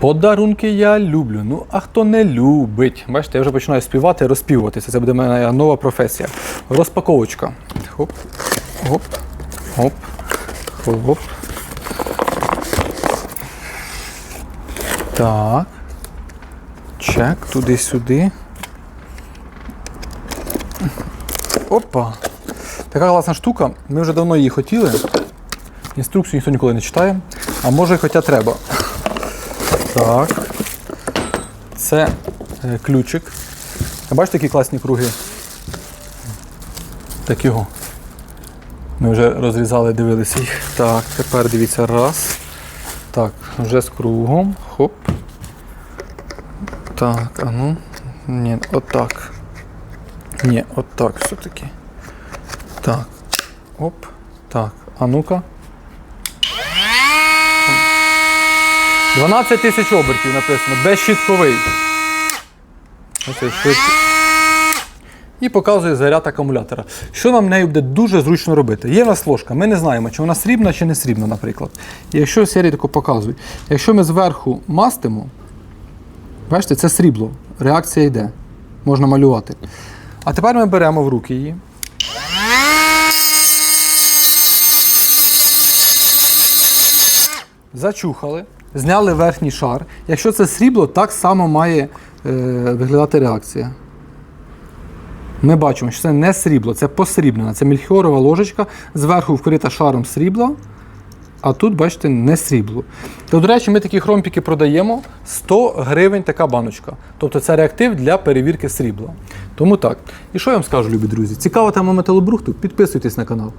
Подарунки я люблю. Ну, а хто не любить? Бачите, я вже починаю співати, розпівуватися. Це буде моя нова професія. Розпаковочка. Хоп, хоп, хоп, хоп. Так. Чек, туди-сюди. Опа. Така класна штука. Ми вже давно її хотіли. Інструкцію ніхто ніколи не читає. А може, хоча треба. Так. Це е, ключик. Бачите, які класні круги? Так його. Ми вже розрізали, дивилися їх. Так, тепер дивіться, раз. Так, вже з кругом. Хоп. Так, а ну. Ні, отак. Ні, отак все-таки. Так. Оп. Так. А ну-ка. 12 тисяч обертів написано, безщітковий. І показує заряд акумулятора. Що нам нею буде дуже зручно робити? Є в нас ложка, ми не знаємо, чи вона срібна чи не срібна, наприклад. Якщо серії тако показують, якщо ми зверху мастимо, бачите, це срібло, реакція йде. Можна малювати. А тепер ми беремо в руки її. Зачухали, зняли верхній шар. Якщо це срібло, так само має е, виглядати реакція. Ми бачимо, що це не срібло, це посрібнена. Це мільхіорова ложечка, зверху вкрита шаром срібла, а тут, бачите, не срібло. То, до речі, ми такі хромпіки продаємо 100 гривень така баночка. Тобто це реактив для перевірки срібла. Тому так. І що я вам скажу, любі друзі? Цікава тема металобрухту? Підписуйтесь на канал.